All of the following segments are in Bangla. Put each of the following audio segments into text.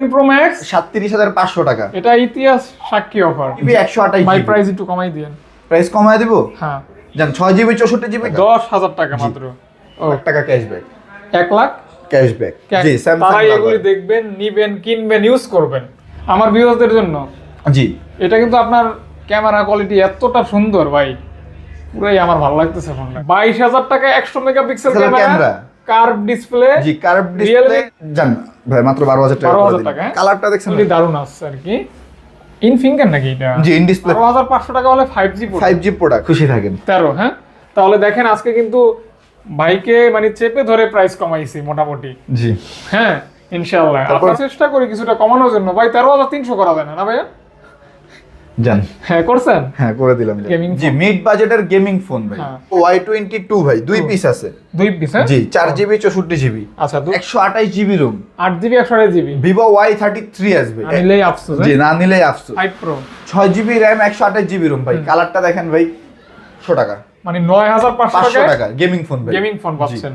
প্রো ম্যাক্স সাতত্রিশ হাজার পাঁচশো টাকা। এটা ইতিহাস সাক্ষী অফার একশো আঠাশ বাই প্রাইস একটু কমাই দিয়েন। প্রাইস কমায় দিব? হ্যাঁ। জান ছয় জিবি চৌষট্টি জিবি দশ হাজার টাকা মাত্র। এক টাকা ক্যাশব্যাক এক লাখ? ক্যাশব্যাক জি তারাই এগুলি দেখবেন নিবেন কিনবেন ইউজ করবেন। আমার ভিউয়ারদের জন্য। জি। এটা কিন্তু আপনার ক্যামেরা কোয়ালিটি এতটা সুন্দর ভাই। পুরাই আমার ভালো লাগতেছে ফোনটা বাইশ হাজার টাকা একশো মেগাপিক্সেল ক্যামেরা। কার্ভ ডিসপ্লে জি কার্ভ ডিসপ্লে জান ভাই মাত্র বারো হাজার টাকা 12,000 টাকা, হ্যাঁ? কালারটা দেখছেন দারুণ আসছে আর কি। ইন ফিঙ্গার নাকি এটা? জি ইন ডিসপ্লে বারো হাজার পাঁচশো টাকা হলে five G five G product খুশি থাকেন। তেরো হ্যাঁ? তাহলে দেখেন আজকে কিন্তু ভাইকে মানে চেপে ধরে প্রাইস কমাইছি মোটামুটি। জি। হ্যাঁ ইনশাল্লাহ আমরা চেষ্টা করি কিছুটা কমানোর জন্য। ভাই তেরো হাজার তিনশো করা যায় না না ভাইয়া? জান হ্যাঁ করছেন? হ্যাঁ করে দিলাম। Gaming জি মিড বাজেটের গেমিং ফোন ভাই। হ্যাঁ। ওয়াই টোয়েন্টি টু ভাই দুই পিস আছে। দুই পিস হ্যাঁ? জি চার জিবি চৌষট্টি জিবি আচ্ছা একশো আঠাশ জিবি রুম আট জিবি একশো আঠাশ GB Vivo Y thirty three আসবে নিলেই আফসোস জি না নিলেই আফসোস। ফাইভ প্রো ছয় জিবি র্যাম একশো আঠাশ জিবি রুম ভাই। কালারটা দেখেন ভাই শো টাকা। মানে নয় হাজার পাঁচশো টাকা গেমিং ফোন ভাই। গেমিং ফোন পাচ্ছেন।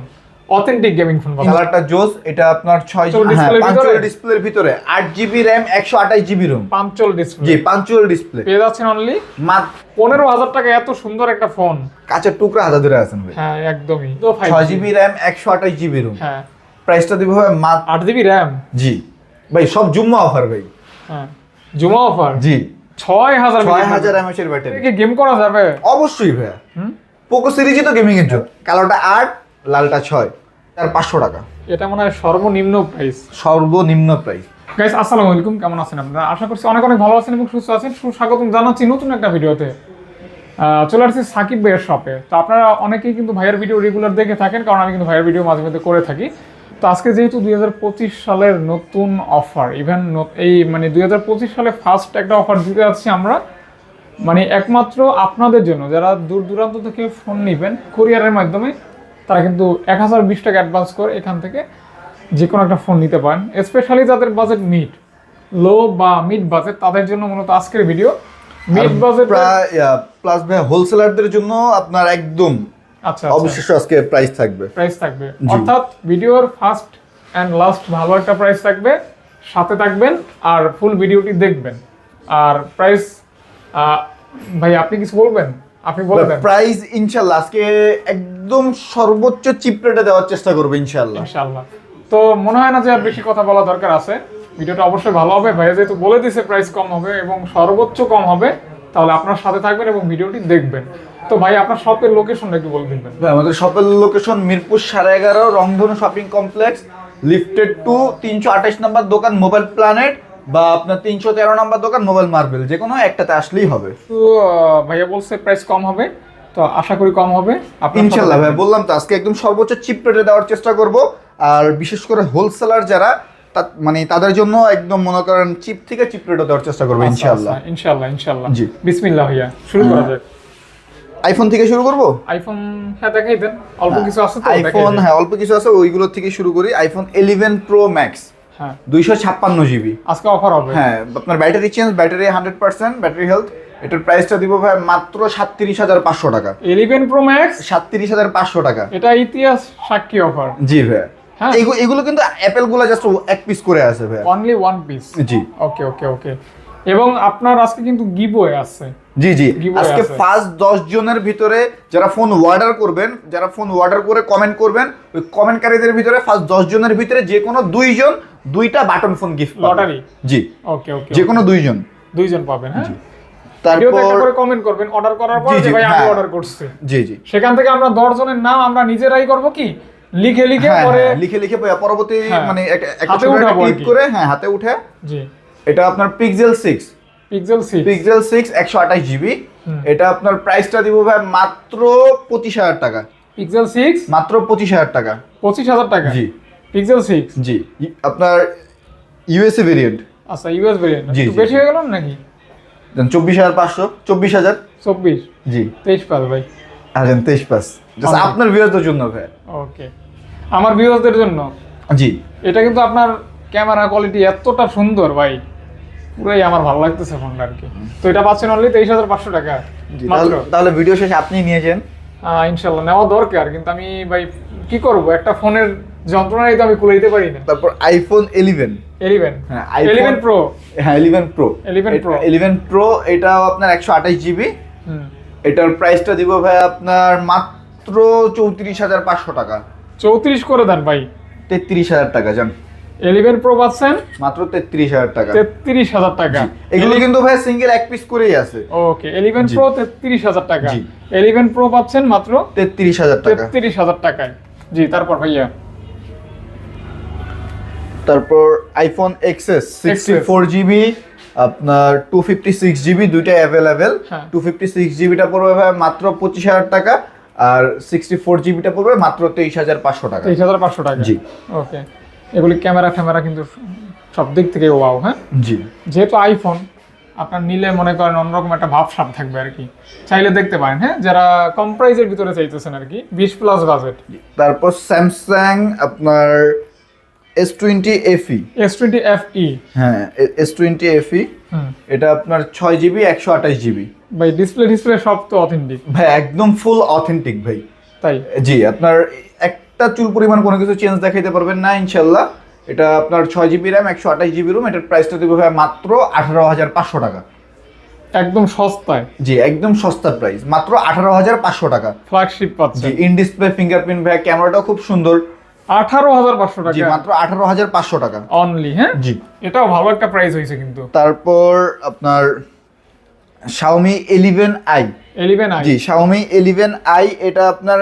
অথেন্টিক গেমিং ফোন কালারটা জোস এটা আপনার ছয় পাঁচচল্লিশ হ্যাঁ display-র পাঁচচল্লিশ ভিতরে? ডিসপ্লের ভিতরে। আট জিবি র্যাম একশো আঠাশ GB ROM punch hole display. জি পাঁচচল্লিশ ডিসপ্লে। পেয়ে যাচ্ছেন অনলি মাত্র পনেরো হাজার টাকা এত সুন্দর একটা ফোন কাঁচের টুকরা হাজার ধরে আছেন ভাই। হ্যাঁ একদমই। তো ফাইভ ছয় জিবি র্যাম একশো আঠাশ জিবি রুম হ্যাঁ। প্রাইসটা দিব ভাই মাত্র আট জিবি র্যাম জি। ভাই সব জুম্মা অফার ভাই। হ্যাঁ। জুমা অফার জি। ছয় হাজার ছয় হাজার এমএচ এর ব্যাটারি কি গেম করা যাবে? অবশ্যই ভাইয়া। হুম? পোকো সিরিজই তো গেমিং এর জন্য। কালোটা আট লালটা ছয়। তার পাঁচশো টাকা। এটা মনে হয় সর্বনিম্ন প্রাইস সর্বনিম্ন প্রাইস গাইস আসসালামু আলাইকুম কেমন আছেন আপনারা? আশা করছি অনেক অনেক ভালো আছেন এবং সুস্থ আছেন। সুস্বাগতম জানাচ্ছি নতুন একটা ভিডিওতে। চলে আসছি সাকিব ভাইয়ের শপে তো আপনারা অনেকেই কিন্তু ভাইয়ের ভিডিও রেগুলার দেখে থাকেন কারণ আমি কিন্তু ভাইয়ের ভিডিও মাঝে মধ্যে করে থাকি। তো আজকে যেহেতু দুই হাজার পঁচিশ সালের নতুন অফার ইভেন এই মানে দুই হাজার পঁচিশ সালে ফার্স্ট একটা অফার দিতে যাচ্ছি আমরা। মানে একমাত্র আপনাদের জন্য যারা দূর দূরান্ত থেকে ফোন নেবেন কোরিয়ারের মাধ্যমে। তারা কিন্তু এক হাজার বিশ টাকা অ্যাডভান্স করে এখান থেকে যে কোনো একটা ফোন নিতে পারেন। স্পেশালি যাদের বাজেট মিড লো বা মিড বাজেট তাদের জন্য মূলত আজকের ভিডিও মিড বাজেট প্রায় প্লাস ভাই হোলসেলারদের জন্য আপনার একদম আচ্ছা অবশ্যই আজকে প্রাইস থাকবে। প্রাইস থাকবে। অর্থাৎ ভিডিওর ফার্স্ট অ্যান্ড লাস্ট ভালো একটা প্রাইস থাকবে। সাথে থাকবেন আর ফুল ভিডিওটি দেখবেন। আর প্রাইস ভাই আপনি কিছু বলবেন? আপনি বলবেন প্রাইস ইনশাল্লাহ আজকে একদম সর্বোচ্চ চিপ রেটে দেওয়ার চেষ্টা করব ইনশাল্লাহ ইনশাআল্লাহ। তো মনে হয় না যে আর বেশি কথা বলা দরকার আছে। ভিডিওটা অবশ্যই ভালো হবে। ভাইয়া যেহেতু বলে দিছে প্রাইস কম হবে এবং সর্বোচ্চ কম হবে তাহলে আপনার সাথে থাকবেন এবং ভিডিওটি দেখবেন। তো ভাই আপনার শপের লোকেশনটা একটু বলে দিবেন। ভাই, আমাদের শপের লোকেশন মিরপুর সাড়ে এগারো রংধনু শপিং কমপ্লেক্স লিফটেড টু তিনশো আঠাশ নাম্বার দোকান মোবাইল প্ল্যানেট বা আপনার তিনশো তেরো নাম্বার দোকান মোবাইল মার্বেল যে কোনো একটাতে আসলেই হবে। তো ভাইয়া বলছে প্রাইস কম হবে। তো আশা করি কম হবে। ইনশাল্লাহ ভাই বললাম তো আজকে একদম সর্বোচ্চ চিপ রেটে দেওয়ার চেষ্টা করব। আর বিশেষ করে হোলসেলার যারা মানে তাদের জন্য একদম মনে করেন চিপ থেকে চিপ রেটে দেওয়ার চেষ্টা করব আচ্ছা, ইনশাল্লাহ। আচ্ছা, ইনশাআল্লাহ ইনশাআল্লাহ জি। বিসমিল্লাহ ভাইয়া শুরু করা যাক। আইফোন থেকে শুরু করব? আইফোন হ্যাঁ দেখাই দেন। অল্প কিছু আছে তো আইফোন হ্যাঁ অল্প কিছু আছে ওইগুলো থেকে শুরু করি। আইফোন ইলেভেন প্রো ম্যাক্স হ্যাঁ। দুইশো ছাপ্পান্ন জিবি আজকে অফার হবে। হ্যাঁ আপনার battery change battery hundred percent battery health এটার প্রাইসটা দিব ভাই মাত্র সাতত্রিশ হাজার পাঁচশো টাকা। ইলেভেন প্রো ম্যাক্স সাতত্রিশ হাজার পাঁচশো টাকা। এটা ইতিহাস সাক্ষী অফার জি ভাই। হ্যাঁ। এগুলো কিন্তু অ্যাপেলগুলো জাস্ট এক পিস করে আছে ভাই। অনলি ওয়ান পিস জি। ওকে ওকে ওকে এবং আপনার আজকে কিন্তু গিবয়ে আছে। জি জি। আজকে ফার্স্ট দশ জনের ভিতরে যারা ফোন অর্ডার করবেন যারা ফোন অর্ডার করে কমেন্ট করবেন ওই কমেন্টকারীদের ভিতরে ফার্স্ট দশ জনের ভিতরে যে কোনো দুইজন দুইটা বাটন ফোন গিফট Lottery? জি। ওকে ওকে যে কোনো দুইজন। দুইজন পাবেন হ্যাঁ? তারপর করে কমেন্ট করবেন অর্ডার করার পর যে ভাই আমি হ্যাঁ। অর্ডার করছি। জি জি। সেখান থেকে আমরা দশ জনের নাম আমরা নিজেরাই করব কি? লিখে লিখে হ্যাঁ, পরে হ্যাঁ, লিখে লিখে পরবর্তী হ্যাঁ। মানে একটা ছোট একটা উঠাবো আর ক্লিপ কি। করে হ্যাঁ হাতে উঠে। জি। এটা আপনার Pixel six Pixel C Pixel six একশো আঠাশ জিবি এটা আপনার প্রাইসটা দিব ভাই মাত্র পঁচিশ হাজার টাকা। পিক্সেল সিক্স মাত্র পঁচিশ হাজার টাকা। পঁচিশ হাজার টাকা? জি। Pixel six G. ই- আপনার ইউএসএ ভেরিয়েন্ট আচ্ছা ইউএস ভেরিয়েন্ট একটু বেশি হয়ে গেল নাকি? চব্বিশ হাজার পাঁচশো চব্বিশ হাজার। চব্বিশ। জি। তেইশ ভাই। তেইশ আপনার জন্য ওকে আমার জন্য? জি। এটা কিন্তু আপনার ক্যামেরা কোয়ালিটি এতটা সুন্দর ভাই। পুরাই আমার ভালো লাগতেছে ফোনটা আর কি। তো এটা পাচ্ছেন তেইশ হাজার পাঁচশো টাকা। তাহলে ভিডিও আপনি নিয়েছেন ইনশাল্লাহ নেওয়া দরকার। কিন্তু আমি ভাই কি করব? একটা ফোনের যন্ত্রণা তো আমি কুলাইতে পারি না। তারপর আইফোন এলিভেন 11 হাজার হ্যাঁ টাকা। 34 করে দেন ভাই। 33000 টাকা জান। 11 প্রো পাচ্ছেন? মাত্র 33000 টাকা। 33000 টাকা। এগুলো কিন্তু ভাই সিঙ্গেল এক পিস করেই আছে। ওকে 11 প্রো 33000 টাকা। 11 প্রো পাচ্ছেন মাত্র 33000 টাকা। 33000 টাকায়। জি তারপর ভাইয়া। তারপর iPhone XS sixty four GB আপনার টু ফিফটি সিক্স জিবি দুইটা অ্যাভেলেবেল। টু ফিফটি সিক্স জিবিটা পড়বে ভাই মাত্র পঁচিশ হাজার টাকা আর সিক্সটি ফোর জিবিটা পড়বে মাত্র তেইশ হাজার পাঁচশো টাকা। তেইশ হাজার পাঁচশো টাকা? জি। ওকে। এগুলি ক্যামেরা ট্যামেরা কিন্তু সব দিক থেকে ওয়াও হ্যাঁ? জি। যেহেতু আইফোন আপনার নিলে মনে করেন অন্যরকম একটা ভাবসাব থাকবে আর কি। চাইলে দেখতে পারেন হ্যাঁ? যারা কম প্রাইজের ভিতরে চাইতেছেন আর কি বিশ প্লাস বাজেট তারপর স্যামসাং আপনার S twenty FE S twenty F E হ্যাঁ এস টোয়েন্টি এফি হুম। এটা আপনার ছয় জিবি একশো আঠাশ জিবি ভাই ডিসপ্লে ডিসপ্লে সব তো অথেন্টিক ভাই একদম ফুল অথেন্টিক ভাই। তাই? জি আপনার একটা চুল পরিমাণ কোনো কিছু চেঞ্জ দেখাইতে পারবেন না ইনশাল্লাহ এটা আপনার ছয় জিবি র্যাম একশো আঠাশ জিবি রুম এটার প্রাইসটা দেবে ভাই মাত্র আঠারো হাজার পাঁচশো টাকা। একদম সস্তায়। জি একদম সস্তা প্রাইস মাত্র আঠারো হাজার পাঁচশো টাকা। ফ্ল্যাগশিপ পাচ্ছেন। জি ইন ডিসপ্লে ফিঙ্গারপ্রিন্ট ভাই ক্যামেরাটাও খুব সুন্দর। আঠারো হাজার পাঁচশো টাকা। মাত্র আঠারো হাজার পাঁচশো টাকা। অনলি হ্যাঁ? জি। এটাও ভালো একটা প্রাইস হয়েছে কিন্তু। তারপর আপনার 11i eleven I G Xiaomi 11i এটা আপনার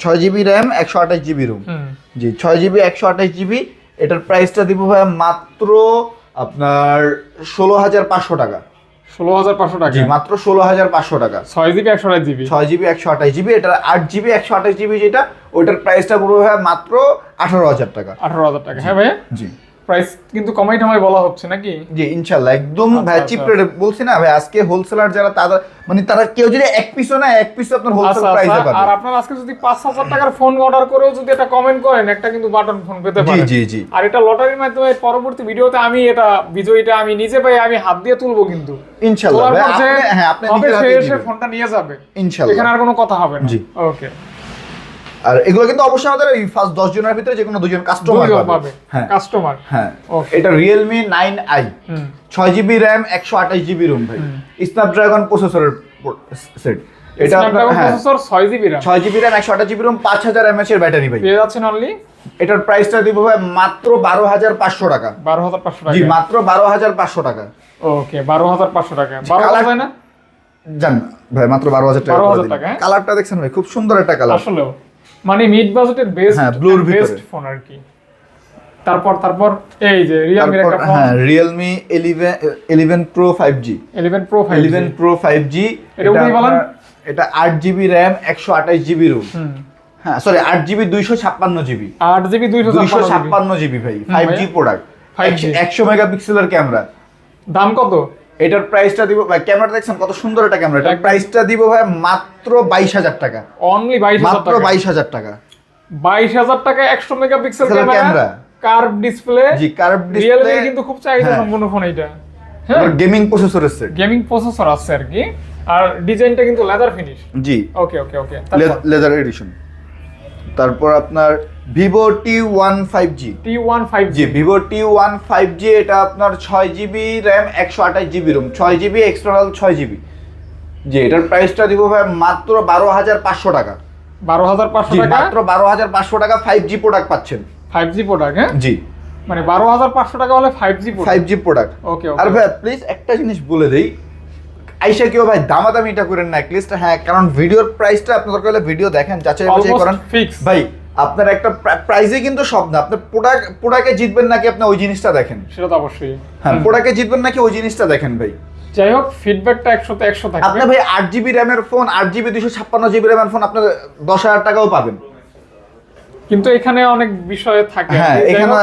ছয় জিবি র্যাম একশো আঠাশ জিবি রুম জি ছয় জিবি একশো আঠাশ জিবি এটার প্রাইসটা দিব ভাই মাত্র আপনার ষোলো হাজার পাঁচশো টাকা। ষোলো হাজার পাঁচশো টাকা। মাত্র ষোলো হাজার পাঁচশো টাকা। ছয় জিবি একশো আট জিবি। ছয় জিবি একশো আঠাশ জিবি এটা আট জিবি একশো আঠাশ জিবি যেটা ওইটার প্রাইসটা পুরো ভাই মাত্র আঠারো হাজার টাকা। আঠারো হাজার টাকা। হ্যাঁ ভাইয়া? জি। প্রাইস কিন্তু কমাই টমাই বলা হচ্ছে নাকি? জি ইনশাল্লাহ একদম আচ্ছা, ভাই আচ্ছা। চিপ রেটে বলছি না ভাই আজকে হোলসেলার যারা তারা মানে তারা কেউ যদি এক পিসও না এক পিস আপনার হোলসেল আচ্ছা প্রাইসে আচ্ছা আর পাবে আপনার আজকে যদি পাঁচ হাজার টাকার ফোন অর্ডার করেও যদি এটা কমেন্ট করেন একটা কিন্তু বাটন ফোন পেতে পারেন। জি জি। আর এটা লটারির মাধ্যমে পরবর্তী ভিডিওতে আমি এটা বিজয়ীটা আমি নিজে পাই আমি হাত দিয়ে তুলবো কিন্তু। আপনি- হ্যাঁ আপনি সে হাতে ফোনটা নিয়ে যাবে। ইনশাল্লাহ এখানে আর কোনো কথা হবে না। জি। ওকে আর এগুলো কিন্তু অবশ্যই আমাদের এই ফার্স্ট দশ জনের ভিতরে যে কোনো দুজন কাস্টমার পাবে। হ্যাঁ। কাস্টমার হ্যাঁ. এটা রিয়েলমি নাইন আই ছয় জিবি র্যাম একশো আঠাশ জিবি রুম ভাই। স্ন্যাপড্রাগন প্রসেসরের সেট এটা স্ন্যাপড্রাগন হ্যাঁ। প্রসেসর ছয় জিবি র্যাম ছয় জিবি র্যাম একশো আঠাশ জিবি রুম পাঁচ হাজার এমএচ এর ব্যাটারি ভাই। পেয়ে যাচ্ছেন অনলি এটার প্রাইসটা দিব ভাই মাত্র বারো হাজার পাঁচশো টাকা। বারো হাজার পাঁচশো জি টাকা মাত্র বারো হাজার পাঁচশো টাকা। ওকে বারো হাজার পাঁচশো টাকা। বারো হাজার না? জান ভাই মাত্র বারো হাজার টাকা 12,000 টাকা, হ্যাঁ? কালারটা দেখছেন ভাই খুব সুন্দর একটা কালার আসলেও। মানে মিড বাজেটের বেস্ট হ্যাঁ, blue র বেস্ট ফোন আর কি। তারপর তারপর এই যে তারপর একটা ফোন হ্যাঁ Realme eleven eleven pro five G 11 pro 5 eleven pro five G এটা উঠেই বলেন? এটা আট জিবি র্যাম একশো আঠাশ জিবি রুম হুম। হ্যাঁ সরি আট জিবি দুইশো ছাপ্পান্ন জিবি 8 জিবি 256 দুইশো জিবি ছাপ্পান্ন জিবি ভাই। ফাইভ জি ভাইয়া। প্রোডাক্ট 5G একশো মেগাপিক্সেলের ক্যামেরা দাম কত? এটার প্রাইসটা দিব ভাই ক্যামেরা দেখছেন কত সুন্দর একটা ক্যামেরা এটার প্রাইসটা দিব ভাই মাত্র বাইশ হাজার টাকা। অনলি 22000 মাত্র টাকা। বাইশ হাজার টাকা। 22000 টাকা 100 মেগাপিক্সেল ক্যামেরা। কার্ভ ডিসপ্লে জি কার্ভ ডিসপ্লে কিন্তু খুব চাহিদা হ্যাঁ। সম্পূর্ণ ফোন এটা হ্যাঁ। Gaming processor set gaming processor আছে আর কি। আর ডিজাইনটা কিন্তু লেদার ফিনিশ জি। Okay okay okay leather edition তারপর আপনার Vivo T one five G T one five G Vivo T one five G এটা আপনার ছয় জিবি র্যাম একশো আঠাশ জিবি রুম ছয় জিবি এক্সটার্নাল ছয় জিবি জি এটার প্রাইসটা দিব ভাই মাত্র বারো হাজার পাঁচশো টাকা। বারো হাজার পাঁচশো টাকা? মাত্র বারো হাজার পাঁচশো টাকা ফাইভ জি প্রোডাক্ট পাচ্ছেন। ফাইভ জি প্রোডাক্ট হ্যাঁ? জি। মানে বারো হাজার পাঁচশো টাকা হলে five G five G product okay আর ভাই প্লিজ একটা জিনিস বলে দেই। আইসা কেউ ভাই দামাদামি এটা করেন না অ্যাটলিস্ট হ্যাঁ কারণ ভিডিওর প্রাইসটা আপনার দরকার ভিডিও দেখেন যাচাই বাছাই করেন। ভাই আপনার একটা প্রাইজে কিন্তু সব না। আপনার প্রোডাক্ট প্রোডাক্টে জিতবেন নাকি আপনি ওই জিনিসটা দেখেন? সেটা তো অবশ্যই। হ্যাঁ। প্রোডাক্টে জিতবেন নাকি ওই জিনিসটা দেখেন ভাই? যাই হোক ফিডব্যাকটা একশোতে একশো থাকবে। আপনার ভাই আট জিবি র্যামের ফোন আট জিবি দুশো ছাপ্পান্ন জিবি র্যামের ফোন আপনার দশ হাজার টাকাও পাবেন। কিন্তু এখানে অনেক বিষয় থাকে। হ্যাঁ এখানে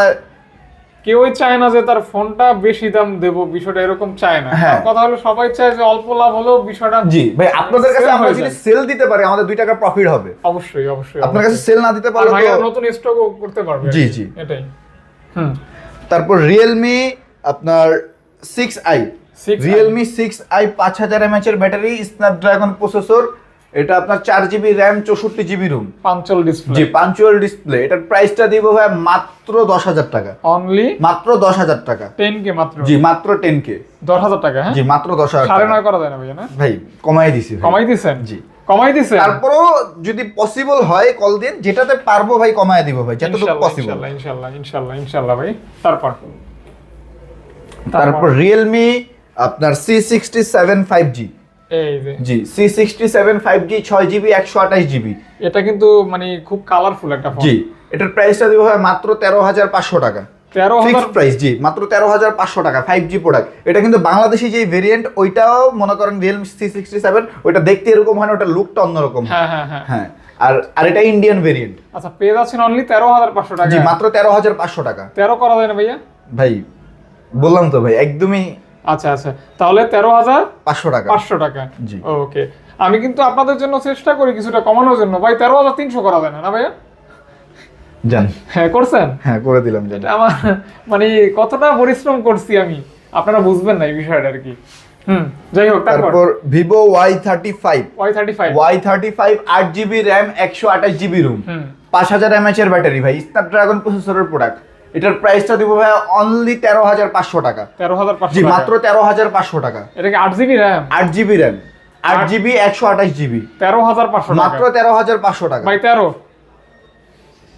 কেউই চায় না যে তার ফোনটা বেশি দাম দেব বিষয়টা এরকম চায় না। হ্যাঁ। কথা হলো সবাই চায় যে অল্প লাভ হলেও বিষয়টা জি ভাই আপনাদের কাছে আমরা যদি সেল দিতে পারি আমাদের দুই টাকা প্রফিট হবে। অবশ্যই অবশ্যই আপনার কাছে সেল না দিতে পারলে তো নতুন স্টকও করতে পারবে জি, জি। এটাই। হুম। তারপর রিয়েলমি আপনার six i 6i Realme six i পাঁচ হাজার এমএচ এর ব্যাটারি স্ন্যাপড্রাগন প্রসেসর এটা আপনার চার জিবি র্যাম চৌষট্টি GB ROM punch hole display জি পাঞ্চুয়াল ডিসপ্লে এটার প্রাইসটা দিব ভাই মাত্র দশ হাজার টাকা। অনলি মাত্র দশ হাজার টাকা। টেন কে মাত্র। জি মাত্র টেন কে দশ হাজার টাকা হ্যাঁ? জি মাত্র দশ হাজার সাড়ে নয় করা যায় না ভাইয়া না? ভাই কমাই দিছি কমাই দিছেন? জি। কমাই দিছেন? তারপরও যদি পসিবল হয় কল দিন যেটাতে পারব ভাই কমায় দিব ভাই যতটুকু পসিবল ভাই। তারপর? তারপর রিয়েলমি আপনার C sixty seven five G G C sixty seven five G ছয় জিবি একশো আঠাশ জিবি এটা কিন্তু মানে খুব কালারফুল একটা ফোন জি এটার প্রাইসটা দিব ভাই মাত্র তেরো হাজার পাঁচশো টাকা। তেরো ফিক্সড প্রাইস জি মাত্র তেরো হাজার পাঁচশো টাকা ফাইভ জি প্রোডাক্ট এটা কিন্তু বাংলাদেশি যে ভেরিয়েন্ট ওইটাও মনে করেন রিয়েলমি সি সিক্সটি সেভেন ওইটা দেখতে এরকম হয় না ওটা লুকটা অন্যরকম। হ্যাঁ হ্যাঁ হ্যাঁ। হ্যাঁ আর আর এটা ইন্ডিয়ান ভেরিয়েন্ট আচ্ছা পেয়ে যাচ্ছেন অনলি তেরো হাজার পাঁচশো টাকা জি মাত্র তেরো হাজার পাঁচশো টাকা। তেরো করা যায় না ভাইয়া? ভাই বললাম তো ভাই একদমই আচ্ছা আচ্ছা। তাহলে তেরো হাজার পাঁচশো টাকা। পাঁচশো টাকা। জি। ওকে। আমি কিন্তু আপনাদের জন্য চেষ্টা করি কিছুটা কমানোর জন্য। ভাই তেরো হাজার তিনশো করা যায় না না ভাইয়া? জান। হ্যাঁ করছেন? হ্যাঁ করে দিলাম জান। আমার মানে কতটা পরিশ্রম করছি আমি। আপনারা বুঝবেন না এই বিষয়টা আর কি। হুম যাই হোক তারপর। Vivo Y thirty five. Y thirty five. Y thirty five আট জিবি র্যাম একশো আঠাশ জিবি রুম। পাঁচ হাজার এমএচ এর ব্যাটারি ভাই। স্ন্যাপড্রাগন প্রসেসরের প্রোডাক্ট এটার প্রাইসটা দিব ভাই অনলি তেরো হাজার পাঁচশো টাকা। তেরো হাজার জি মাত্র তেরো হাজার পাঁচশো টাকা। এটা কি আট জিবি র্যাম আট জিবি র্যাম আট জিবি একশো আঠাশ জিবি তেরো হাজার পাঁচশো মাত্র তেরো হাজার পাঁচশো টাকা। ভাই তেরো।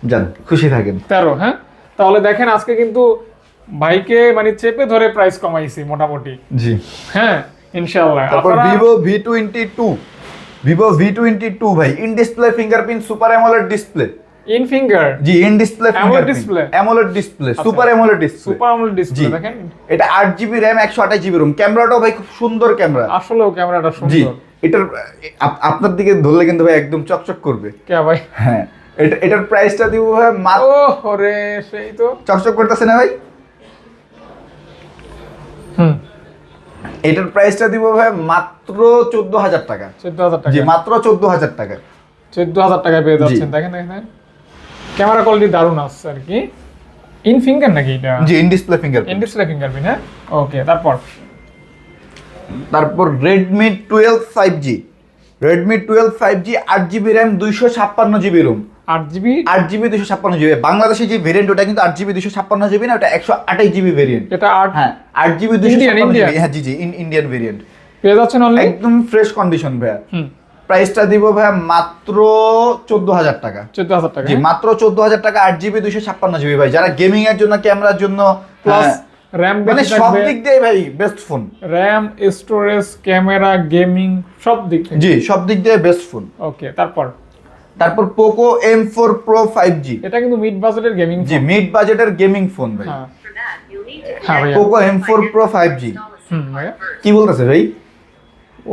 যান খুশি থাকেন। তেরো হ্যাঁ? তাহলে দেখেন আজকে কিন্তু ভাইকে মানে চেপে ধরে প্রাইস কমাইছি মোটামুটি। জি। হ্যাঁ ইনশাআল্লাহ। তারপর Vivo V twenty two Vivo V twenty two ভাই। In display fingerprint super AMOLED display in finger G in display AMOLED display? AMOLED display super AMOLED display super AMOLED display দেখেন। এটা আট জিবি র্যাম একশো আঠাশ জিবি রুম ক্যামেরাটাও ভাই খুব সুন্দর ক্যামেরা। আসলেও ক্যামেরাটা জি। সুন্দর। এটার আপনার দিকে ধরলে কিন্তু ভাই একদম চকচক করবে। কে ভাই? হ্যাঁ। এটা এটার প্রাইসটা দিব ভাই মাত্র ও হরে সেই তো। চকচক করতেছে না ভাই? হুম। এটার প্রাইসটা দিব ভাই মাত্র চোদ্দ হাজার টাকা। চোদ্দ হাজার টাকা। জি মাত্র চোদ্দ হাজার টাকা। চোদ্দ হাজার টাকায় পেয়ে যাচ্ছেন। দেখেন দেখেন। ক্যামেরা কোয়ালিটি দারুণ আসছে আর কি। ইন ফিঙ্গার নাকি এটা? জি in display finger in display fingerprint হ্যাঁ? ওকে তারপর? তারপর Redmi twelve five G Redmi twelve five G আট জিবি র্যাম দুইশো ছাপ্পান্ন জিবি রুম আট জিবি আট জিবি দুশো ছাপ্পান্ন জিবি বাংলাদেশে যে ভেরিয়েন্ট ওটা কিন্তু আট জিবি দুশো ছাপ্পান্ন জিবি না ওটা একশো আঠাশ জিবি ভেরিয়েন্ট এটা আট হ্যাঁ আট জিবি দুশো হ্যাঁ জি জি ইন ইন্ডিয়ান ভেরিয়েন্ট পেয়ে যাচ্ছেন অনলি একদম ফ্রেশ কন্ডিশন ভাইয়া। হুম। প্রাইসটা দিব ভাইয়া মাত্র চোদ্দ হাজার টাকা। চোদ্দ হাজার টাকা জি মাত্র চোদ্দ হাজার টাকা আট জিবি দুশো ছাপ্পান্ন জিবি ভাই। যারা গেমিং এর জন্য ক্যামেরার জন্য প্লাস হ্যাঁ, র্যাম মানে সব দিক দিয়ে ভাই best phone RAM storage camera gaming সব দিক থেকে। জি সব দিক দিয়ে বেস্ট ফোন ওকে তারপর? তারপর Poco M four pro five G এটা কিন্তু মিড বাজেটের গেমিং জি মিড বাজেটের গেমিং ফোন ভাই। হ্যাঁ। হ্যাঁ Poco M four pro five G কি বলতেছে ভাই?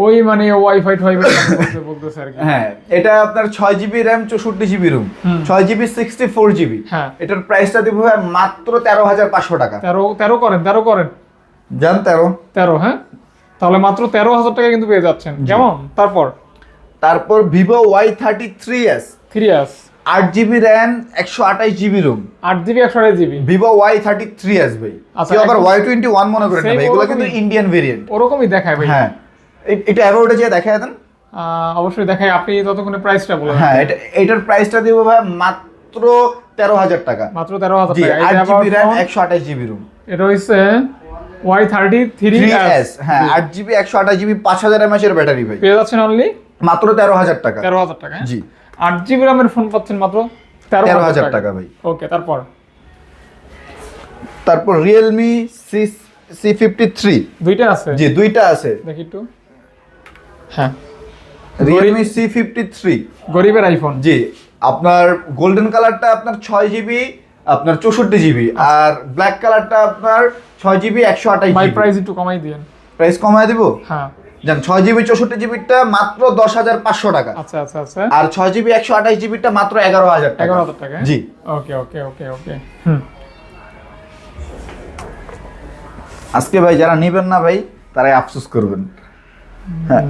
ওই মানে ওয়াইফাই বলতে বলতেছে আর কি। হ্যাঁ এটা আপনার ছয় জিবি র্যাম চৌষট্টি জিবি রুম ছয় জিবি সিক্সটি ফোর জিবি হ্যাঁ। এটার প্রাইসটা দিব মাত্র তেরো হাজার পাঁচশো টাকা। তেরো তেরো করেন তেরো করেন। জান তেরো। তেরো হ্যাঁ? তাহলে মাত্র তেরো হাজার টাকা কিন্তু পেয়ে যাচ্ছেন। কেমন? তারপর? তারপর Vivo Y thirty three S three S আট জিবি র্যাম একশো আঠাশ জিবি রুম আট জিবি একশো আড়াই GB Vivo Y thirty three S ভাই। আচ্ছা, আবার ওয়াই টোয়েন্টি ওয়ান মনে করেন ভাই এগুলো কিন্তু ইন্ডিয়ান ভেরিয়েন্ট ওরকমই দেখায় ভাই। হ্যাঁ। এটা অ্যাবাউটে যে দেখা দেন। অবশ্যই দেখায়। আপনি ততক্ষণে প্রাইসটা বলে হ্যাঁ এটা এটার প্রাইসটা দিব ভাই মাত্র তেরো হাজার টাকা। মাত্র তেরো হাজার টাকা। জিবি র্যাম একশো আঠাশ জিবি রুম এটা হচ্ছে ওয়াই থার্টি থ্রি এস হ্যাঁ আট জিবি একশো আঠাশ জিবি পাঁচ হাজার এমএচ এর ব্যাটারি ভাই। পেয়ে যাচ্ছেন অনলি মাত্র তেরো হাজার টাকা। তেরো হাজার টাকা হ্যাঁ? জি। আট জিবি রামের ফোন পাচ্ছেন মাত্র তেরো তেরো হাজার টাকা। ভাই। ওকে তারপর? তারপর Realme C C fifty three দুইটা আছে? জি দুইটা আছে। দেখি একটু। হ্যাঁ। রিয়েলমি সি ফিফটি থ্রি গরিবের আইফোন জি আপনার গোল্ডেন কালারটা আপনার ছয় জিবি আপনার চৌষট্টি জিবি আর ব্ল্যাক কালারটা আপনার ছয় জিবি একশো আঠাশ মাই প্রাইস একটু কমাই দিয়েন। প্রাইস কমায় দিব? হ্যাঁ। জান ছয় জিবি চৌষট্টি জিবিটা মাত্র দশ হাজার পাঁচশো টাকা। আচ্ছা আচ্ছা আচ্ছা। আর ছয় জিবি একশো আঠাশ জিবিটা মাত্র এগারো হাজার টাকা। এগারো হাজার টাকা হ্যাঁ? জি। ওকে ওকে ওকে ওকে। হুম। আজকে ভাই যারা নিবেন না ভাই তারাই আফসোস করবেন।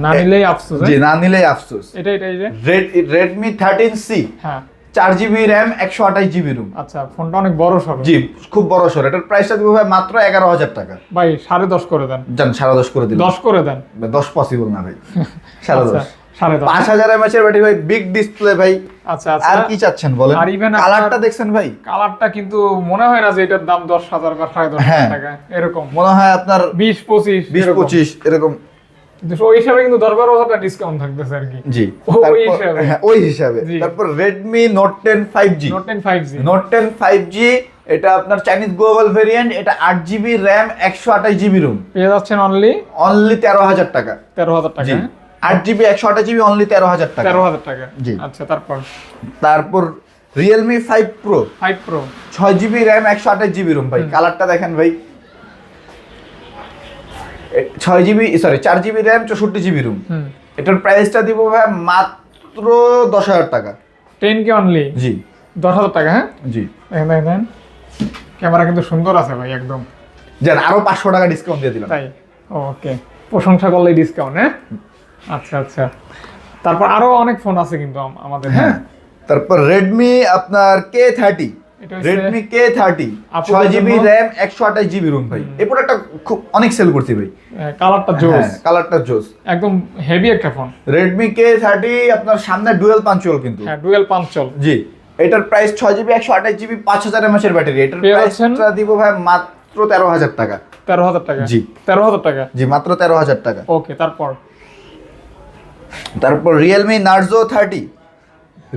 না নিলেই আফসোস জি হ্যাঁ? না নিলেই আফসোস। এটা এটাই রেড রেডমি থার্টিন সি হ্যাঁ। চার জিবি র্যাম একশো আঠাশ জিবি রুম আচ্ছা ফোনটা অনেক বড় সড়ো। জি খুব বড় সর এটার প্রাইসটা দিব ভাই মাত্র এগারো হাজার টাকা। ভাই সাড়ে দশ করে দেন। জান সারা দশ করে দশ করে দেন। দশ পসিবল না ভাই। আচ্ছা দশ। সাড়ে দশ। পাঁচ হাজার ব্যাটারি ভাই বিগ ডিসপ্লে ভাই। আচ্ছা আচ্ছা। আর কি চাচ্ছেন বলেন? আর কালারটা দেখছেন ভাই। কালারটা কিন্তু মনে হয় না যে এটার দাম দশ হাজার বা সাড়ে দশ হ্যাঁ। হাজার টাকা এরকম। মনে হয় আপনার বিশ পঁচিশ বিশ পঁচিশ এরকম। ওই হিসাবে কিন্তু দশ বারো হাজার ডিসকাউন্ট থাকতেছে আর কি। জি। ওই তারপর- হিসাবে। হ্যাঁ, ওই হিসাবে। তারপর Redmi Note ten five G Note ten five G Note ten five G এটা আপনার চাইনিজ গ্লোবাল ভেরিয়েন্ট এটা আট জিবি র্যাম একশো আঠাশ জিবি রুম পেয়ে যাচ্ছেন অনলি অনলি তেরো হাজার টাকা। তেরো হাজার টাকা হ্যাঁ? আট জিবি একশো আঠাশ জিবি অনলি তেরো হাজার টাকা। তেরো হাজার টাকা। জি। আচ্ছা তারপর? তারপর Realme five pro five pro ছয় জিবি র্যাম একশো আঠাশ জিবি রুম ভাই। কালারটা দেখেন ভাই। ছয় জিবি সরি চার জিবি র্যাম চৌষট্টি জিবি রুম। এটার প্রাইসটা দিব ভাই মাত্র দশ হাজার টাকা। টেন কে অনলি জি। দশ হাজার টাকা হ্যাঁ? জি। দেখেন দেখেন দেখেন। ক্যামেরা কিন্তু সুন্দর আছে ভাই একদম। যান আরও পাঁচশো টাকা ডিসকাউন্ট দিয়ে দিলাম। তাই? ওকে। প্রশংসা করলেই ডিসকাউন্ট হ্যাঁ? আচ্ছা আচ্ছা। তারপর আরও অনেক ফোন আছে কিন্তু আমাদের হ্যাঁ। হ্যাঁ? তারপর রেডমি আপনার K thirty Redmi K thirty ছয় জিবি র্যাম একশো আঠাশ জিবি রুম ভাই। এই প্রোডাক্টটা খুব অনেক সেল করছি ভাই। কালারটা হ্যাঁ জোস। কালারটা জোস। একদম হেভি একটা ফোন রেডমি কে থার্টি আপনার সামনে ডুয়েল পাঞ্চুয়াল কিন্তু। হ্যাঁ ডুয়েল পাঞ্চল জি। এটার প্রাইস ছয় জিবি একশো আঠাশ জিবি পাঁচ হাজার এমএচ এর ব্যাটারি এটার? প্রাইসটা দিব ভাই মাত্র তেরো হাজার টাকা। তেরো হাজার টাকা? জি। তেরো হাজার টাকা? জি মাত্র তেরো হাজার টাকা। ওকে তারপর? তারপর Realme Narzo thirty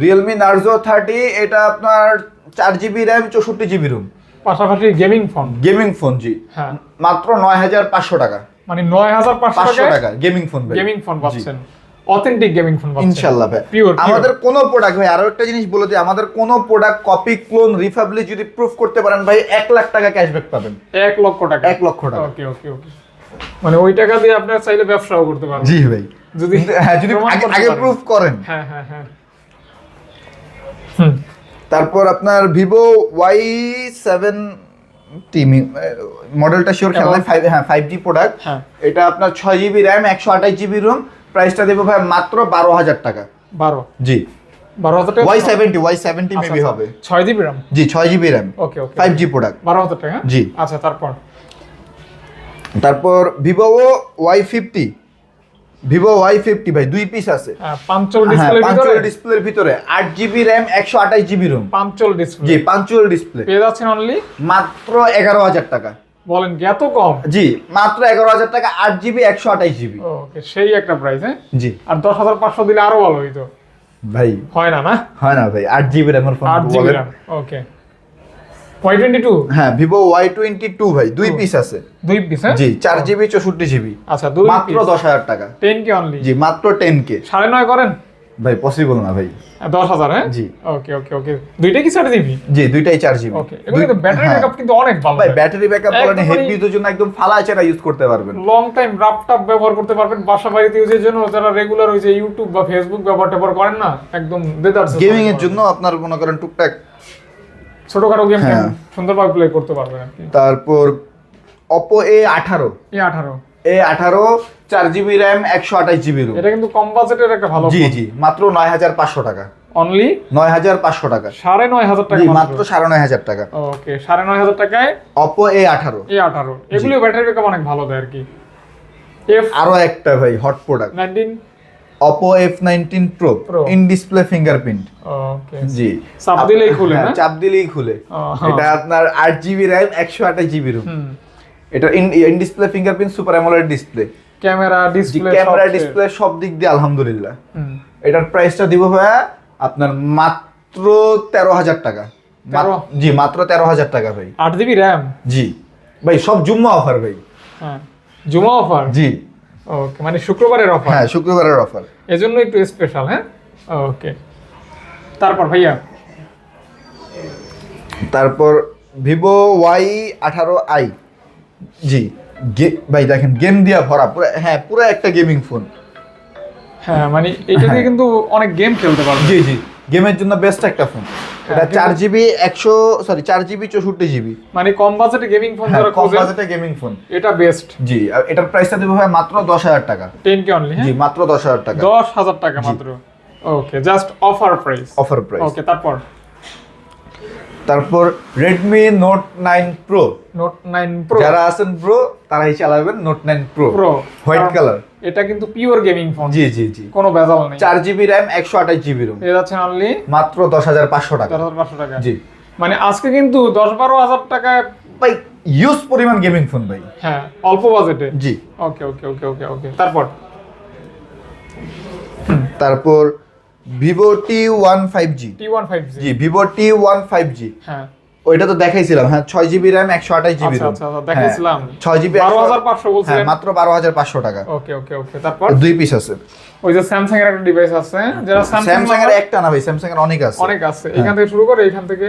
Realme Narzo thirty এটা আপনার চার জিবি র্যাম চৌষট্টি জিবি রুম পাশাপাশি গেমিং ফোন গেমিং ফোন জি। হ্যাঁ। মাত্র নয় হাজার পাঁচশো টাকা। মানে নয় হাজার পাঁচশো টাকা গেমিং ফোন গেমিং ফোন পাচ্ছেন। অথেন্টিক গেমিং ফোন পাচ্ছেন। ইনশাল্লাহ ভাই। আমাদের কোন প্রোডাক্ট ভাই আরও একটা জিনিস বলে দিই আমাদের কোন প্রোডাক্ট কপি ক্লোন রিফাবলি যদি প্রুফ করতে পারেন ভাই এক লাখ টাকা ক্যাশব্যাক পাবেন। এক লক্ষ টাকা। এক লক্ষ টাকা। ওকে ওকে ওকে মানে ওই টাকা দিয়ে আপনার চাইলে ব্যবসাও করতে পারবেন। জি ভাই। যদি হ্যাঁ যদি আগে- পারেন। প্রুফ করেন। হ্যাঁ হ্যাঁ হ্যাঁ। হুম। তারপর আপনার ভিভো ওয়াই সেভেন টিমি মডেলটা শিওর খেলা ফাইভ হ্যাঁ ফাইভ জি প্রোডাক্ট এটা আপনার ছয় জিবি র্যাম একশো আঠাশ জিবি রুম প্রাইসটা দেবো ভাই মাত্র বারো হাজার টাকা। বারো? জি। বারো হাজার টাকা? ওয়াই সেভেন্টি ওয়াই সেভেন্টি আচ্ছা, মেবি আচ্ছা। হবে। ছয় জিবি জি ছয় GB RAM okay okay five G product বারো হাজার টাকা? জি। আচ্ছা তারপর? তারপর Vivo Y fifty. Vivo Y fifty ভাই দুই পিস আছে। পাঞ্চল হ্যাঁ ডিসপ্লের ভিতরে? পাঁচুয়াল ডিসপ্লের ভিতরে আট জিবি র্যাম একশো আঠাশ GB ROM punch hole display জি পাঁচুয়াল ডিসপ্লে পেয়ে যাচ্ছেন অনলি মাত্র এগারো হাজার টাকা। বলেন কি এত কম? জি মাত্র এগারো হাজার টাকা আট জিবি একশো আঠাশ জিবি ওকে সেই একটা প্রাইস হ্যাঁ? জি। আর দশ হাজার পাঁচশো দিলে আরও ভালো হইতো। ভাই হয় না না? হয় না ভাই আট জিবি র্যামের ফোন আট GB RAM okay. Y twenty two হ্যাঁ ভিভো ওয়াই টোয়েন্টি টু ভাই দুই পিস আছে। দুই পিস হ্যাঁ? জি চার জিবি চৌষট্টি জিবি আচ্ছা দুই মাত্র দশ হাজার টাকা। টেন কে অনলি জি মাত্র টেন কে সাড়ে নয় করেন? ভাই পসিবল না ভাই। দশ হাজার হ্যাঁ? জি। ওকে ওকে ওকে দুইটা কি সাড়ে দিবি জি দুইটাই চার জিবি ওকে এগুলো ব্যাটারি ব্যাকআপ কিন্তু অনেক ভালো। হ্যাঁ। ভাই ব্যাটারি ব্যাকআপ একদম হেভি মানে- ইউজের জন্য একদম ফালা ছাড়া ইউজ করতে পারবেন। লং টাইম ল্যাপটপ ব্যবহার করতে পারবেন বাসা বাড়িতে ইউজের জন্য যারা রেগুলার ওই যে ইউটিউব বা ফেসবুক ব্যবহার ট্যাবহার করেন না একদম দেদার গেমিং এর জন্য আপনার মনে করেন টুকটাক ছোটখাটো গেম হ্যাঁ। সুন্দরভাবে প্লে করতে পারবেন আর কি। তারপর অপো এ আঠারো। এই আঠারো। এ আঠারো চার জিবি র্যাম একশো আঠাশ জিবি এটা কিন্তু কম বাজেটের একটা ভালো জি জি মাত্র নয় হাজার পাঁচশো টাকা। অনলি নয় হাজার পাঁচশো টাকা। সাড়ে নয় হাজার টাকা মাত্র? সাড়ে নয় হাজার টাকা। ওকে সাড়ে নয় হাজার টাকায় অপো এ আঠারো। এই আঠারো। এগুলো ব্যাটারি ব্যাকআপ অনেক ভালো দেয় আর কি। এফ আরও একটা ভাই hot product nineteen F nineteen pro Pro। In display fingerprint okay জি। চাপ দিলেই খুলে, হ্যাঁ, না? চাপ দিলেই খুলে। এটা আপনার আট জিবি র্যাম একশো আঠাশ জিবি রুম এটা in display fingerprint super AMOLED display camera display camera display সব দিক দিয়ে আলহামদুলিল্লাহ। এটার প্রাইসটা দিব ভাইয়া আপনার মাত্র তেরো হাজার টাকা। জি মাত্র তেরো হাজার টাকা ভাই। আট জিবি র্যাম জি। ভাই সব জুম্মা অফার ভাই। হ্যাঁ। জুমা অফার জি। ওকে মানে শুক্রবারের অফার হ্যাঁ শুক্রবারের অফার এজন্য একটু স্পেশাল হ্যাঁ? ওকে তারপর ভাইয়া? তারপর ভিভো ওয়াই আঠারো আই জি ভাই দেখেন গেম দিয়া ভরা পুরো হ্যাঁ পুরো একটা গেমিং ফোন হ্যাঁ মানে এটা দিয়ে কিন্তু অনেক গেম খেলতে পারবে জি জি গেমের জন্য বেস্ট একটা ফোন এটা হ্যাঁ, জিবি একশো সরি চার জিবি চৌষট্টি জিবি। মানে কম বাজেটে গেমিং ফোন হ্যাঁ যারা কম বাজেটে গেমিং ফোন এটা বেস্ট জি এটার প্রাইসটা দেব ভাই মাত্র দশ হাজার টাকা। টেন কে অনলি জি মাত্র দশ হাজার টাকা। দশ হাজার টাকা মাত্র। Okay just offer price offer price okay তারপর? তারপর Redmi Note nine pro Note nine pro যারা আছেন প্রো তারাই চালাবেন Note nine pro pro white colour এটা কিন্তু পিওর গেমিং ফোন জি জি জি। কোনো ভেজাল নেই। চার জিবি র্যাম একশো আঠাশ জিবি রুম পেয়ে যাচ্ছেন অনলি মাত্র দশ হাজার পাঁচশো টাকা। দশ হাজার পাঁচশো টাকা। জি। মানে আজকে কিন্তু দশ বারো হাজার টাকায় ভাই ইউজ পরিমাণ গেমিং ফোন ভাই। হ্যাঁ অল্প বাজেটে জি। Okay okay okay okay okay তারপর? তারপর Vivo T one five G T one five G Vivo T one five G হ্যাঁ। ওইটা তো দেখাইছিলাম হ্যাঁ ছয় জিবি র্যাম একশো আঠাশ জিবি আচ্ছা আচ্ছা আচ্ছা, দেখাইছিলাম। ছয় জিবি বারো হাজার পাঁচশো বলছিলেন। মাত্র বারো হাজার পাঁচশো টাকা। ওকে ওকে ওকে তারপর? দুই পিস আছে। ওই যে স্যামসাং এর একটা ডিভাইস আছে যারা স্যামসাং স্যামসাং এর একটা না ভাই স্যামসাং এর অনেক আছে। অনেক আছে। এখান থেকে শুরু করে এখান থেকে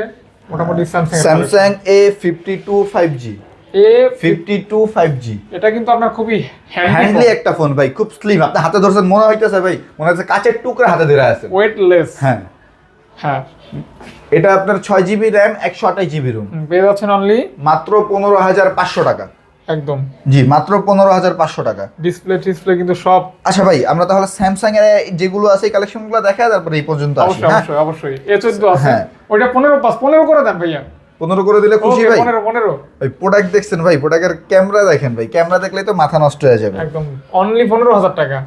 মোটামুটি Samsung Samsung A fifty two five G A fifty two five G এটা কিন্তু আপনার খুবই হ্যান্ডলি হ্যান্ডলি একটা ফোন ভাই খুব স্লিম আপনি হাতে ধরছেন মনে হইতেছে ভাই মনে হচ্ছে কাচের টুকরা হাতে ধরে আছে। ওয়েটলেস হ্যাঁ। হ্যাঁ। এটা আপনার ছয় জিবি র্যাম একশো আঠাশ জিবি রুম হুম, পেয়ে যাচ্ছেন অনলি মাত্র পনেরো হাজার পাঁচশো টাকা। একদম। জি মাত্র পনেরো হাজার পাঁচশো টাকা। ডিসপ্লে কিন্তু সব। আচ্ছা ভাই আমরা তাহলে স্যামসাং এর যেগুলো আছে কালেকশনগুলো দেখা তারপরে এই পর্যন্ত আসি অবশ্যই হ্যাঁ? অবশ্যই অবশ্যই। এ চোদ্দ আছে। ওইটা পনেরো পাঁচ পনেরো করে দেন ভাইয়া। পনেরো করে দিলে খুশি ভাই? ভাই প্রোডাক্ট দেখছেন ভাই প্রোডাক্টের ক্যামেরা দেখেন ভাই ক্যামেরা দেখলেই তো মাথা নষ্ট হয়ে যাবে। একদম অনলি পনেরো হাজার টাকা।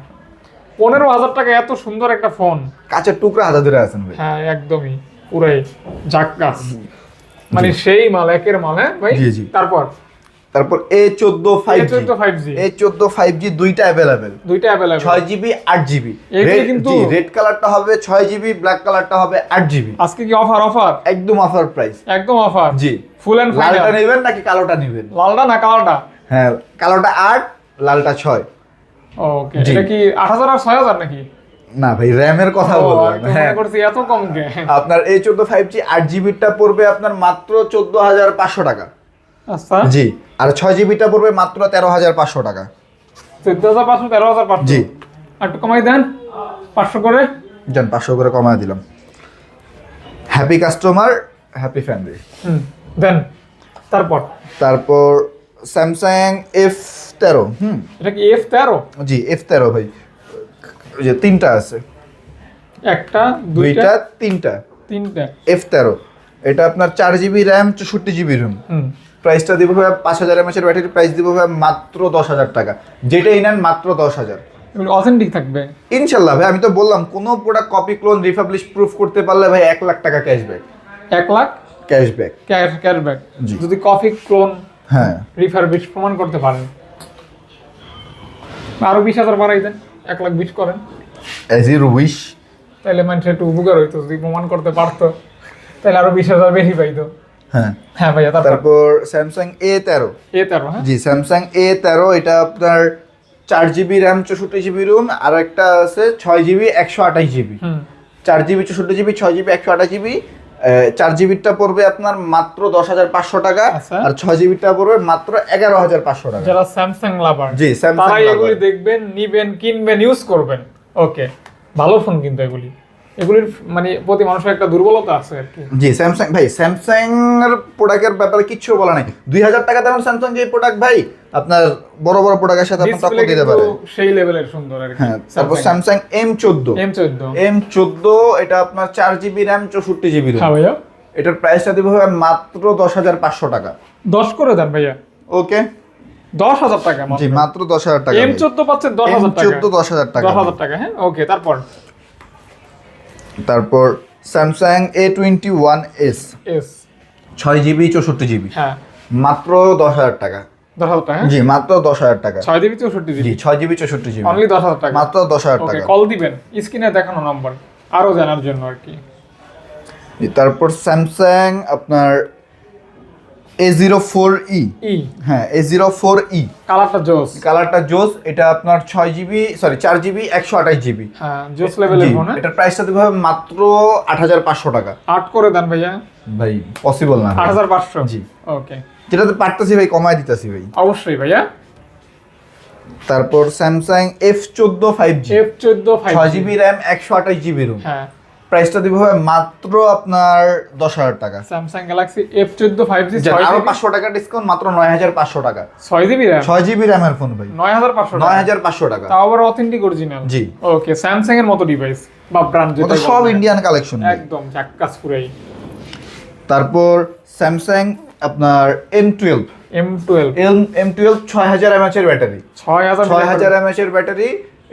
পনেরো হাজার টাকা এত সুন্দর একটা ফোন কাছের টুকরা হাতে ধরে আছেন ভাই। হ্যাঁ একদমই। পুরাই জাক্কাস মানে সেই মাল একের মাল হ্যাঁ ভাই। তারপর তারপর এ চোদ্দ ফাইভ জি চোদ্দ ফাইভ জি এ চোদ্দ ফাইভ জি দুইটা অ্যাভেলেবেল দুইটা অ্যাভেলেবল ছয় জিবি আট জিবি কিন্তু- রেড কালারটা হবে ছয় জিবি ব্ল্যাক কালারটা হবে আট জিবি আজকে কি অফার অফার একদম অফার প্রাইস একদম অফার জি। ফুল অ্যান্ড লালটা নেবেন নাকি কালোটা নেবেন? লালটা না কালোটা? হ্যাঁ কালোটা আট লালটা ছয়। ওকে এটা কি আট হাজার আর ছয় হাজার নাকি? না ভাই র্যামের কথা বললাম হ্যাঁ। এত কম আপনার এই চোদ্দ ফাইভ জি আট জিবিটা পড়বে আপনার মাত্র চোদ্দ হাজার পাঁচশো টাকা। আচ্ছা। জি আর ছয় জিবিটা পড়বে মাত্র তেরো হাজার পাঁচশো টাকা। চোদ্দ হাজার পাঁচশো তেরো হাজার পাঁচশো। জি। আর একটু কমাই দেন পাঁচশো করে। যান পাঁচশো করে কমায় দিলাম। Happy customer happy family then তারপর। তারপর স্যামসাং এফ তেরো হুম। এটা কি এফ তেরো? জি এফ তেরো ভাই। যে তিনটা আছে। একটা দুইটা তিনটা। তিনটা। এফ তেরো। এটা আপনার চার জিবি র্যাম চৌষট্টি জিবি রুম হুম। প্রাইসটা দিব ভাই পাঁচ হাজার এমএচের ব্যাটারি প্রাইস দিব ভাই মাত্র দশ হাজার টাকা। যেটাই নেন মাত্র দশ হাজার। অথেন্টিক থাকবে। ইনশাল্লাহ ভাই আমি তো বললাম কোনো product copy clone refurbish proof করতে পারলে ভাই এক লাখ টাকা ক্যাশব্যাক এক লাখ? ক্যাশব্যাক ক্যাশ ক্যাশব্যাক যদি কফি ক্লোন হ্যাঁ। রিফারবিশ প্রমাণ করতে পারেন। আরও বিশ হাজার বাড়াই দেন এক লাখ বিশ করেন। অ্যাজ ইউর উইশ তাহলে মানুষের একটু উপকার হইতো যদি প্রমাণ করতে পারতো তাহলে আরও বিশ হাজার বেশি পাইতো। হ্যাঁ। হ্যাঁ ভাইয়া তারপর? স্যামসাং এ তেরো। এ তেরো হ্যাঁ? জি স্যামসাং এ তেরো এটা আপনার চার জিবি র্যাম চৌষট্টি জিবি রুম আর একটা আছে ছয় জিবি একশো আঠাশ জিবি চার জিবি চৌষট্টি জিবি ছয় জিবি একশো আঠাশ জিবি চার জিবিটা পড়বে আপনার মাত্র দশ হাজার পাঁচশো টাকা আচ্ছা। আর ছয় জিবিটা পড়বে মাত্র এগারো হাজার পাঁচশো টাকা। যারা স্যামসাং লাভার জি, lover। এগুলি দেখবেন নিবেন কিনবেন ইউজ করবেন। ওকে ভালো ফোন কিন্তু এগুলি। এগুলির মানে প্রতি মানুষের একটা দুর্বলতা আছে আর কি। জি স্যামসাং ভাই স্যামসাং এর প্রোডাক্টের ব্যাপারে কিচ্ছু বলা নাই। দুই হাজার টাকা দামের স্যামসাং যে প্রোডাক্ট ভাই আপনার বড় বড় প্রোডাক্টের সাথে আপনার টক্কর দিতে পারে। সেই লেভেলের সুন্দর আর হ্যাঁ তারপর স্যামসাং এম চোদ্দ। এম চোদ্দ। এম চোদ্দ এটা আপনার চার জিবি র্যাম চৌষট্টি জিবি হ্যাঁ ভাইয়া। এটার প্রাইসটা দিব মাত্র দশ হাজার পাঁচশো টাকা। দশ করে দেন ভাইয়া। ওকে দশ হাজার টাকা জি মাত্র। দশ হাজার টাকা। এম চোদ্দ পাচ্ছেন দশ হাজার টাকা চোদ্দ দশ হাজার টাকা। দশ হাজার টাকা হ্যাঁ? ওকে তারপর? তারপর Samsung A twenty one S S ছয় জিবি চৌষট্টি জিবি হ্যাঁ। মাত্র দশ হাজার টাকা। দশ হাজার টাকা হ্যাঁ? জি মাত্র দশ হাজার টাকা। ছয় জিবি চৌষট্টি জি জিবি ছয় জিবি চৌষট্টি জিবি অনলি দশ হাজার টাকা। মাত্র দশ হাজার টাকা। কল দিবেন। স্ক্রিনে দেখানো নম্বর আরও জানার জন্য আর কি। তারপর স্যামসাং আপনার এ জিরো ফোর ই হ্যাঁ এ জিরো ফোর ই কালারটা জোস। কালারটা জোস এটা আপনার ছয় জিবি সরি চার জিবি একশো আঠাশ জিবি হ্যাঁ জোস লেভেলের ফোন এটার প্রাইসটা দেবে মাত্র আট হাজার পাঁচশো টাকা। আট করে দেন ভাইয়া। ভাই পসিবল না। আট হাজার পাঁচশো? জি। ওকে। যেটাতে পারতেছি ভাই কমায় দিতেছি ভাই। অবশ্যই ভাইয়া। তারপর স্যামসাং এফ চোদ্দ ফাইভ জি এফ চোদ্দ ফাইভ জিবি র্যাম একশো আঠাশ জিবি রুম হ্যাঁ। প্রাইসটা দিবে হবে মাত্র আপনার দশ হাজার টাকা। স্যামসাং গ্যালাক্সি এফ চোদ্দ ফাইভ জি আরও পাঁচশো টাকা ডিসকাউন্ট মাত্র নয় হাজার পাঁচশো টাকা। ছয় জিবি র্যাম ছয় জিবি র্যামের ফোন ভাই। নয় হাজার পাঁচশো নয় হাজার পাঁচশো টাকা। তাও আবার অথেন্টিক অরিজিনাল জি। ওকে স্যামসাং এর মতো ডিভাইস বা ব্র্যান্ড সব ইন্ডিয়ান কালেকশন একদম চাক্কাস পুরাই তারপর স্যামসাং আপনার M twelve M twelve M M twelve ছয় হাজার এমএচ এর ব্যাটারি ছয় হাজার ছয় হাজার এমএচ এর ব্যাটারি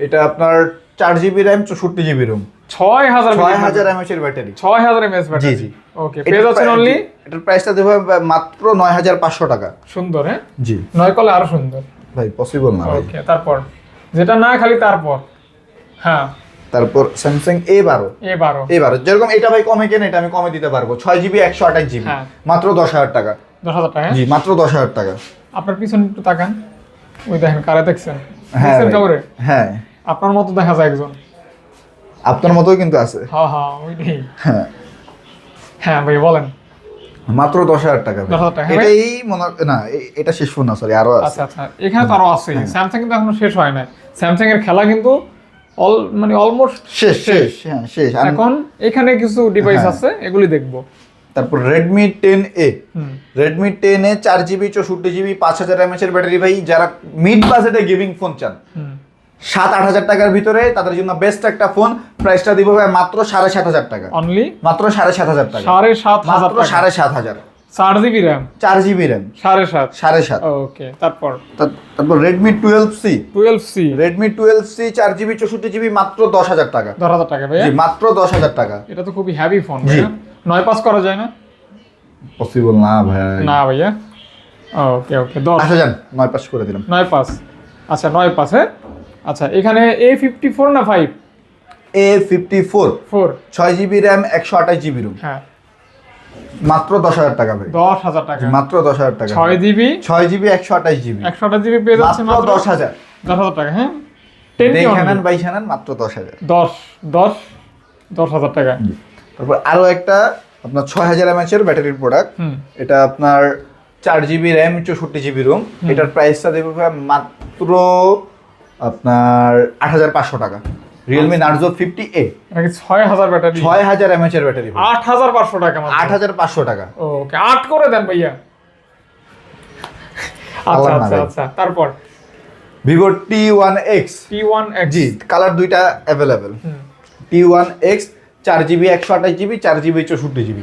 এটা আপনার চার জিবি র্যাম চৌষট্টি জিবি রুম ছয় হাজার ছয় হাজার এমএচ এর ব্যাটারি ছয় হাজার এমএস জি ব্যাটারি জি ওকে পেয়ে যাচ্ছেন অনলি এটার প্রাইসটা দেবো মাত্র নয় হাজার পাঁচশো টাকা। সুন্দর হ্যাঁ? জি। নয় কলে আরও সুন্দর। ভাই পসিবল না ওকে তারপর। যেটা না খালি তারপর। হ্যাঁ। তারপর স্যামসাং এ বারো। এ বারো। এ বারো। যেরকম এটা ভাই কমে কেন এটা আমি কমে দিতে পারব। ছয় জিবি একশো আঠাশ জিবি হ্যাঁ। মাত্র দশ হাজার টাকা। দশ হাজার টাকা হ্যাঁ? জি মাত্র দশ হাজার টাকা। আপনার পিছনে একটু তাকান। ওই দেখেন কারে দেখছেন? হ্যাঁ হ্যাঁ। আপনার মতো দেখা যায় একজন। আপনার মতোই কিন্তু আছে। হ্যাঁ হ্যাঁ ওইটাই। হ্যাঁ। হ্যাঁ ভাই বলেন। মাত্র দশ হাজার টাকা ভাই। 10,000 টাকা, হ্যাঁ এটাই মনে না এটা শেষ ফোন না সরি আরও আছে। আচ্ছা আচ্ছা এখানে তো আরও আছে। হ্যাঁ। স্যামসাং কিন্তু এখনও শেষ হয় না স্যামসাং এর খেলা কিন্তু অল মানে অলমোস্ট শেষ শেষ। হ্যাঁ শেষ। এখন এখানে কিছু ডিভাইস হ্যাঁ। আছে এগুলি দেখব। তারপর Redmi ten A Redmi ten A চার জিবি চৌষট্টি জিবি পাঁচ হাজার এমএচ এর ব্যাটারি ভাই যারা মিড বাজেটে গেমিং ফোন চান সাত আট হাজার টাকার ভিতরে তাদের জন্য বেস্ট একটা ফোন প্রাইসটা দিব ভাই মাত্র সাড়ে সাত হাজার টাকা। অনলি মাত্র সাড়ে সাত হাজার টাকা। সাড়ে সাত হাজার মাত্র সাড়ে সাত হাজার। চার জিবি র্যাম চার জিবি র্যাম সাড়ে সাত? সাড়ে সাত। ওকে তারপর? তারপর Redmi twelve C twelve C Redmi twelve C চার জিবি চৌষট্টি জিবি মাত্র দশ হাজার টাকা। দশ হাজার টাকা ভাইয়া? জি মাত্র দশ হাজার টাকা। এটা তো খুবই হ্যাভি ফোন জি। নয় পাস করা যায় না? পসিবল না ভাই। না ভাইয়া? ওকে ওকে দশ। আসা যান নয় পাস করে দিলাম। নয় পাস। আচ্ছা নয় পাস হ্যাঁ? আচ্ছা এখানে এ ফিফটি ফোর না five A fifty four four ছয় জিবি র্যাম একশো আঠাশ জিবি রুম হ্যাঁ। মাত্র দশ হাজার টাকা ভাই। দশ হাজার টাকা। মাত্র দশ হাজার টাকা। ছয় জিবি ছয় জিবি একশো আঠাশ জিবি একশো আঠাশ জিবি পেয়ে যাচ্ছে মাত্র দশ হাজার। দশ হাজার টাকা হ্যাঁ? দেখে বাইশে নেন মাত্র দশ হাজার। দশ দশ দশ হাজার টাকা। তারপর আরও একটা আপনার ছয় হাজার এমএচ এর ব্যাটারির প্রোডাক্ট এটা আপনার চার জিবি র্যাম চৌষট্টি জিবি রুম এটার প্রাইসটা দেবে ভাই মাত্র আপনার আট হাজার পাঁচশো টাকা। রিয়েলমি নার্জো ফিফটি এ নাকি ছয় হাজার ব্যাটারি ছয় হাজার এমএচ এর ব্যাটারি আট হাজার পাঁচশো টাকা আট হাজার পাঁচশো টাকা। ওকে আট করে দেন ভাইয়া। আচ্ছা আচ্ছা আচ্ছা তারপর? Vivo T one X T one G colour দুইটা অ্যাভেলেবেল টি ওয়ান এক্স চার জিবি একশো আঠাশ জিবি চার জিবি চৌষট্টি জিবি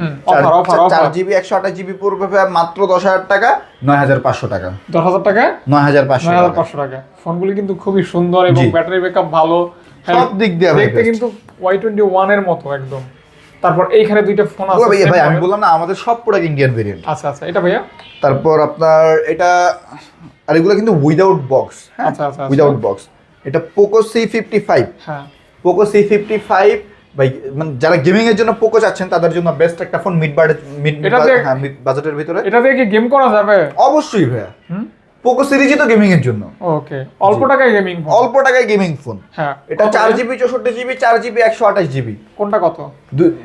চার জিবি একশো আঠাশ জিবি পড়বে মাত্র দশ হাজার টাকা নয় হাজার পাঁচশো টাকা। দশ হাজার টাকা? নয় হাজার পাঁচশো নয় হাজার টাকা। পাঁচশো টাকা। ফোনগুলি কিন্তু খুবই সুন্দর এবং। ব্যাটারি ব্যাকআপ ভালো। সব দিক দিয়ে দেখতে কিন্তু ওয়াই টোয়েন্টি ওয়ানের মতো একদম। তারপর এইখানে দুইটা ফোন আছে ভাই আমি বললাম না আমাদের সব প্রোডাক্ট ইন্ডিয়ান ভেরিয়েন্ট আচ্ছা আচ্ছা এটা ভাইয়া? তারপর আপনার এটা আর এগুলো কিন্তু উইদাউট বক্স হ্যাঁ? আচ্ছা, আচ্ছা, আচ্ছা। উইদাউট বক্স এটা পোকো সি ফিফটি ফাইভ হ্যাঁ। পোকো সি ফিফটি ফাইভ ভাই মানে যারা গেমিং এর জন্য পোকো চাচ্ছেন তাদের জন্য বেস্ট একটা ফোন মিড বাজেট মিড বাজেটের ভিতরে। এটা দিয়ে কি গেম করা যাবে? অবশ্যই ভাইয়া। পোকো সিরিজই তো গেমিং এর জন্য। ওকে অল্প টাকায় গেমিং অল্প টাকায় গেমিং ফোন হ্যাঁ এটা কত চার ভাইয়া? জিবি কোনটা কত?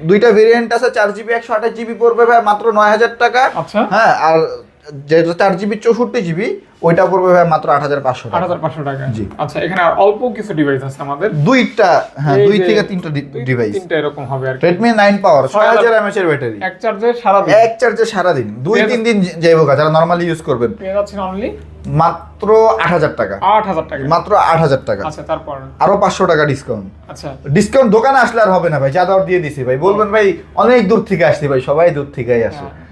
দুইটা ভেরিয়েন্ট আছে চার জিবি একশো আঠাশ জিবি পড়বে ভাই মাত্র নয় হাজার টাকা। আচ্ছা। হ্যাঁ আর যেটা চার জিবি চৌষট্টি জিবি ওইটা পড়বে ভাই মাত্র আট হাজার পাঁচশো আট টাকা হাজার পাঁচশো টাকা। জি। আচ্ছা এখানে আর অল্প কিছু ডিভাইস আছে আমাদের। দুইটা হ্যাঁ দুই থেকে তিনটা ডিভাইস তিনটা এরকম হবে আর রেডমি নাইন পাওয়ার ছয় হাজার এমএচ এর ব্যাটারি এক চার্জে সারা দিন এক চার্জে সারাদিন। দুই তিন দিন যাইব যারা নর্মালি ইউজ করবেন। পেয়ে যাচ্ছেন অনলি মাত্র আট হাজার টাকা। আট হাজার টাকা। মাত্র আট হাজার টাকা। আচ্ছা তারপর? আরও পাঁচশো টাকা ডিসকাউন্ট আচ্ছা। ডিসকাউন্ট দোকানে আসলে আর হবে না ভাই যা দর দিয়ে দিছি ভাই। বলবেন ভাই অনেক দূর থেকে আসছি ভাই সবাই দূর থেকেই আসে। হ্যাঁ।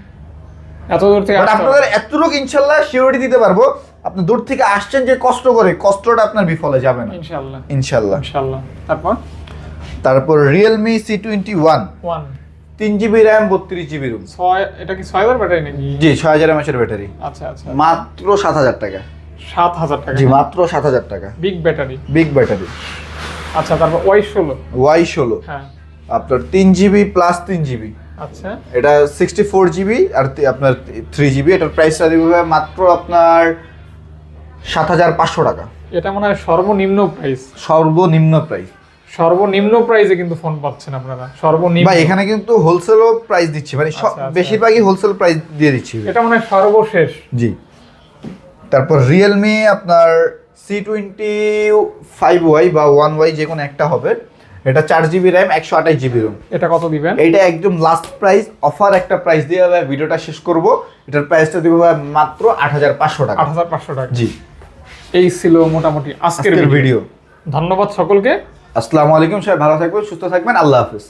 এত দূর থেকে। আপনাদের এতটুকু ইনশাল্লাহ সিওরিটি দিতে পারব। আপনি দূর থেকে আসছেন যে কষ্ট করে কষ্টটা আপনার বিফলে যাবে না। ইনশাল্লাহ। ইনশাল্লাহ। ইনশাল্লাহ। তারপর? তারপর Realme C twenty one one তিন জিবি র্যাম বত্রিশ জিবি রুম ছয় এটা কি ছয় হাজার ব্যাটারি নাকি? জি ছয় হাজার এমএচের ব্যাটারি। আচ্ছা আচ্ছা। মাত্র সাত হাজার টাকা। সাত হাজার টাকা। জি মাত্র সাত হাজার টাকা। বিগ ব্যাটারি বিগ ব্যাটারি আচ্ছা তারপর ওয়াই ষোলো। ওয়াই ষোলো। হ্যাঁ। আপনার তিন জিবি প্লাস তিন জিবি আচ্ছা। এটা সিক্সটি ফোর জিবি আর আপনার থ্রি জিবি এটার প্রাইসটা দিবে মাত্র আপনার সাত হাজার পাঁচশো টাকা। এটা মনে হয় সর্বনিম্ন প্রাইস সর্বনিম্ন প্রাইস সর্বনিম্ন প্রাইসে কিন্তু ফোন পাচ্ছেন আপনারা। সর্বনিম্ন। বা এখানে কিন্তু হোলসেলও প্রাইস দিচ্ছি। মানে আচ্ছা, আচ্ছা। বেশিরভাগই হোলসেল প্রাইস দিয়ে দিচ্ছি। এটা মনে হয় সর্বশেষ। জি। তারপর রিয়েলমি আপনার সি টোয়েন্টি ফাইভ ওয়াই বা ওয়ান ওয়াই যে কোনো একটা হবে। এটা চার জিবি র্যাম একশো আঠাশ জিবি রুম এটা কত দিবেন? এটা একদম লাস্ট প্রাইস অফার একটা প্রাইস দিয়ে ভাই ভিডিওটা শেষ করব। এটার প্রাইসটা দিব ভাই মাত্র আট হাজার পাঁচশো টাকা। আট হাজার পাঁচশো টাকা। জি। এই ছিল মোটামুটি আজকের ভিডিও ধন্যবাদ সকলকে। আসসালামু আলাইকুম সবাই ভালো থাকবেন সুস্থ থাকবেন আল্লাহ হাফিজ।